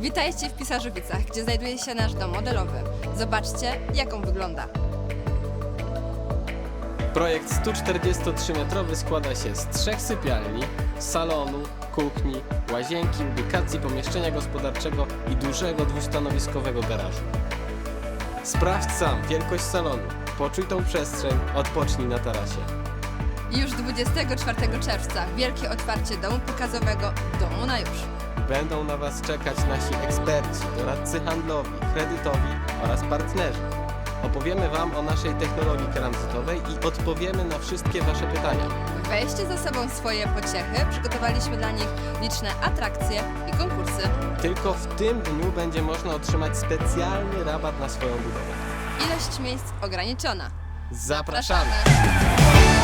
Witajcie w Pisarzowicach, gdzie znajduje się nasz dom modelowy. Zobaczcie, jak on wygląda. Projekt 143-metrowy składa się z trzech sypialni, salonu, kuchni, łazienki, ubikacji, pomieszczenia gospodarczego i dużego dwustanowiskowego garażu. Sprawdź sam wielkość salonu, poczuj tą przestrzeń, odpocznij na tarasie. Już 24 czerwca wielkie otwarcie domu pokazowego Domu na już. Będą na Was czekać nasi eksperci, doradcy handlowi, kredytowi oraz partnerzy. Opowiemy Wam o naszej technologii tranzytowej i odpowiemy na wszystkie Wasze pytania. Weźcie ze sobą swoje pociechy, przygotowaliśmy dla nich liczne atrakcje i konkursy. Tylko w tym dniu będzie można otrzymać specjalny rabat na swoją budowę. Ilość miejsc ograniczona. Zapraszamy! Zapraszamy.